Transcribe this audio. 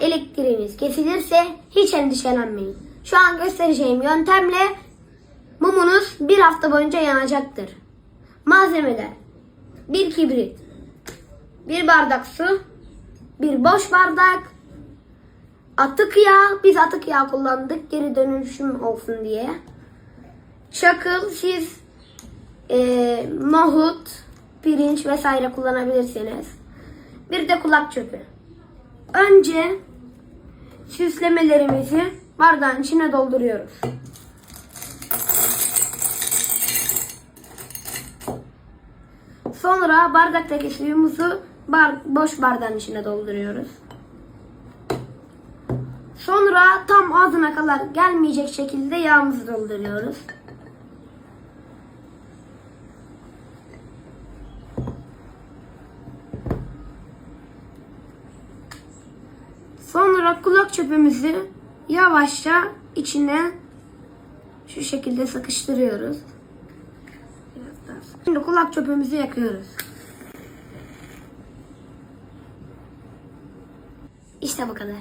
Eğer elektriğiniz kesilirse hiç endişelenmeyin. Şu an göstereceğim yöntemle mumunuz bir hafta boyunca yanacaktır. Malzemeler bir kibrit, bir bardak su, bir boş bardak, atık yağ, biz atık yağ kullandık geri dönüşüm olsun diye. Çakıl, siz eee, nohut, pirinç vesaire kullanabilirsiniz. Bir de kulak çöpü. Önce süslemelerimizi bardağın içine dolduruyoruz. Sonra bardaktaki suyumuzu bar- boş bardağın içine dolduruyoruz. Sonra tam ağzına kadar gelmeyecek şekilde yağımızı dolduruyoruz. Sonra kulak çöpümüzü yavaşça içine şu şekilde sıkıştırıyoruz. Şimdi kulak çöpümüzü yakıyoruz. İşte bu kadar.